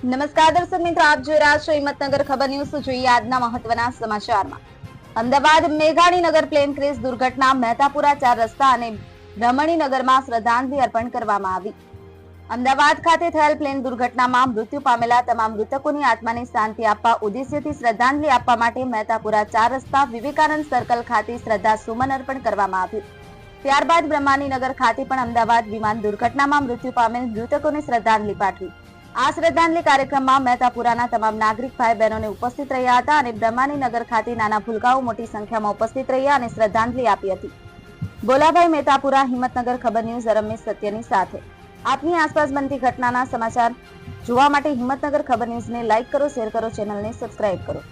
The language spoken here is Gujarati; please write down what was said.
નમસ્કાર દર્શક મિત્રો, આપ જોઈ રહ્યા છો હિંમતનગર ખબર ન્યૂઝ. જોઈએ આજના મહત્વના સમાચારમાં. અમદાવાદ મેઘાણીનગર પ્લેન ક્રેશ દુર્ઘટના, મહેતાપુરા ચાર રસ્તા અને રમણીનગરમાં શ્રદ્ધાંજલિ અર્પણ કરવામાં આવી. અમદાવાદ ખાતે થયેલ પ્લેન દુર્ઘટનામાં મૃત્યુ પામેલા તમામ મૃતકોની આત્માને શાંતિ આપવા, ઉદ્દેશ્યથી શ્રદ્ધાંજલિ આપવા માટે મહેતાપુરા ચાર રસ્તા વિવેકાનંદ સર્કલ ખાતે શ્રદ્ધા સુમન અર્પણ કરવામાં આવ્યું. ત્યારબાદ બ્રહ્માની નગર ખાતે પણ અમદાવાદ વિમાન દુર્ઘટનામાં મૃત્યુ પામેલ મૃતકોને શ્રદ્ધાંજલિ પાઠવી. આ શ્રદ્ધાંજલિ કાર્યક્રમમાં મહેતાપુરાના તમામ નાગરિક ભાઈ બહેનોને ઉપસ્થિત રહ્યા હતા અને બ્રહ્માનીનગર ખાતે નાના ભૂલકાઓ મોટી સંખ્યામાં ઉપસ્થિત રહ્યા અને શ્રદ્ધાંજલિ આપી હતી. બોલાભાઈ મહેતાપુરા, હિંમતનગર ખબર ન્યૂઝ, રમેશ સત્યની સાથે. આપની આસપાસ બનતી ઘટનાના સમાચાર જોવા માટે હિંમતનગર ખબર ન્યૂઝને લાઇક કરો, શેર કરો, ચેનલને સબસ્ક્રાઇબ કરો.